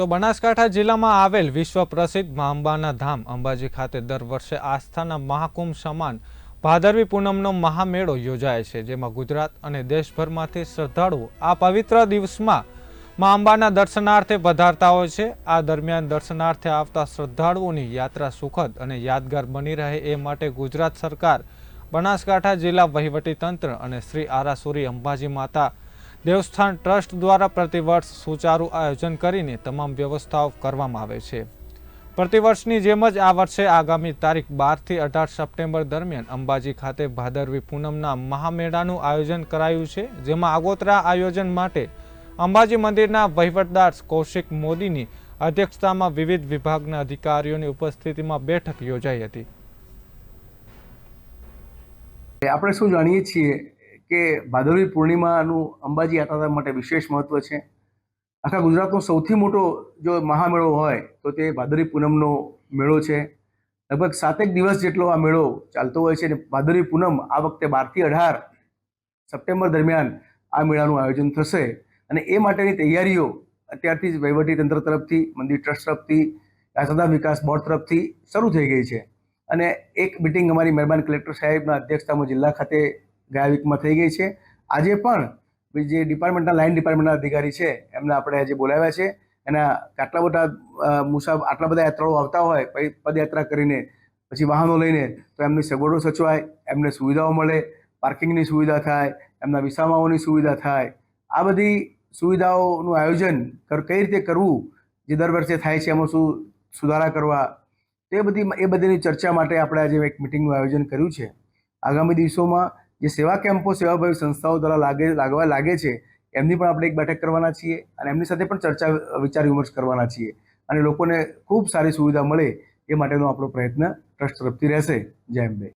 તો બનાસકાંઠા જિલ્લામાં આવેલ વિશ્વ પ્રસિદ્ધ મા અંબાના ધામ અંબાજી ખાતે દર વર્ષે આસ્થાના મહાકુંભ સમાન ભાદરવી પૂનમનો મહામેળો યોજાય છે, જેમાં ગુજરાત અને દેશભરમાંથી શ્રદ્ધાળુઓ આ પવિત્ર દિવસમાં મા અંબાના દર્શનાર્થે પધારતા હોય છે. આ દરમિયાન દર્શનાર્થે આવતા શ્રદ્ધાળુઓની યાત્રા સુખદ અને યાદગાર બની રહે એ માટે ગુજરાત સરકાર, બનાસકાંઠા જિલ્લા વહીવટીતંત્ર અને શ્રી આરાસુરી અંબાજી માતા દેવસ્થાન ટ્રસ્ટ દ્વારા પ્રતિવર્ષ સુચારુ આયોજન કરીને તમામ વ્યવસ્થાઓ કરવામાં આવે છે. પ્રતિવર્ષની જેમ જ આ વર્ષે આગામી તારીખ બારથી અઢાર સપ્ટેમ્બર દરમિયાન અંબાજી ખાતે ભાદરવી પૂનમના મહામેળાનું આયોજન કરાયું છે, જેમાં આગોતરા આયોજન માટે અંબાજી મંદિરના વહીવટદાર કૌશિક મોદીની અધ્યક્ષતામાં વિવિધ વિભાગના અધિકારીઓની ઉપસ્થિતિમાં બેઠક યોજાઈ હતી. આપણે શું જાણીએ છીએ કે ભાદરવી પૂર્ણિમાનું અંબાજી યાત્રા માટે વિશેષ મહત્વ છે. આખા ગુજરાતનો સૌથી મોટો જો મહામેળો હોય તો તે ભાદરવી પૂનમનો મેળો છે. લગભગ સાતેક દિવસ જેટલો આ મેળો ચાલતો હોય છે અને ભાદરવી પૂનમ આ વખતે બારથી અઢાર સપ્ટેમ્બર દરમિયાન આ મેળાનું આયોજન થશે. અને એ માટેની તૈયારીઓ અત્યારથી જ વહીવટીતંત્ર તરફથી, મંદિર ટ્રસ્ટ તરફથી યાત્રાધામ વિકાસ બોર્ડ તરફથી શરૂ થઈ ગઈ છે. અને એક મિટિંગ અમારી મહેરબાન કલેક્ટર સાહેબના અધ્યક્ષતામાં જિલ્લા ખાતે ગયા વીકમાં થઈ ગઈ છે. આજે પણ જે ડિપાર્ટમેન્ટના, લાઇન ડિપાર્ટમેન્ટના અધિકારી છે, એમને આપણે આજે બોલાવ્યા છે. એના આટલા બધા મુસાફ, આટલા બધા યાત્રાળુ આવતા હોય પછી પદયાત્રા કરીને, પછી વાહનો લઈને, તો એમની સગવડો સચવાય, એમને સુવિધાઓ મળે, પાર્કિંગની સુવિધા થાય, એમના વિસામાઓની સુવિધા થાય. આ બધી સુવિધાઓનું આયોજન કઈ રીતે કરવું, જે દર વર્ષે થાય છે, એમાં શું સુધારા કરવા, તે બધી, એ બધીની ચર્ચા માટે આપણે આજે એક મિટિંગનું આયોજન કર્યું છે. આગામી દિવસોમાં જે સેવા કેમ્પો, સેવાભાવી સંસ્થાઓ દ્વારા લાગે, લાગવા લાગે છે, એમની પણ આપણે એક બેઠક કરવાના છીએ અને એમની સાથે પણ ચર્ચા, વિચાર વિમર્શ કરવાના છીએ. અને લોકોને ખૂબ સારી સુવિધા મળે એ માટેનો આપણો પ્રયત્ન ટ્રસ્ટ તરફથી રહેશે. જય અંબે